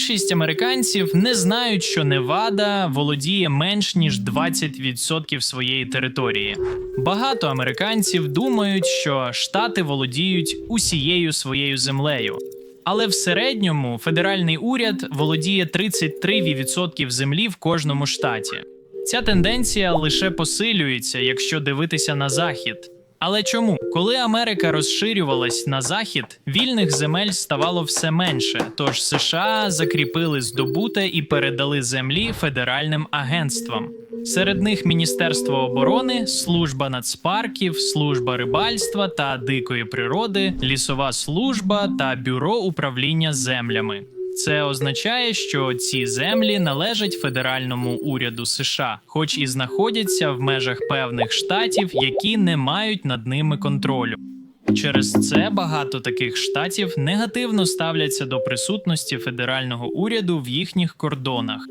Більшість американців не знають, що Невада володіє менш ніж 20% своєї території. Багато американців думають, що штати володіють усією своєю землею. Але в середньому федеральний уряд володіє 33% землі в кожному штаті. Ця тенденція лише посилюється, якщо дивитися на захід. Але чому? Коли Америка розширювалась на захід, вільних земель ставало все менше. Тож США закріпили здобуте і передали землі федеральним агентствам. Серед них Міністерство оборони, служба нацпарків, служба рибальства та дикої природи, лісова служба та бюро управління землями. Це означає, що ці землі належать федеральному уряду США, хоч і знаходяться в межах певних штатів, які не мають над ними контролю. Через це багато таких штатів негативно ставляться до присутності федерального уряду в їхніх кордонах.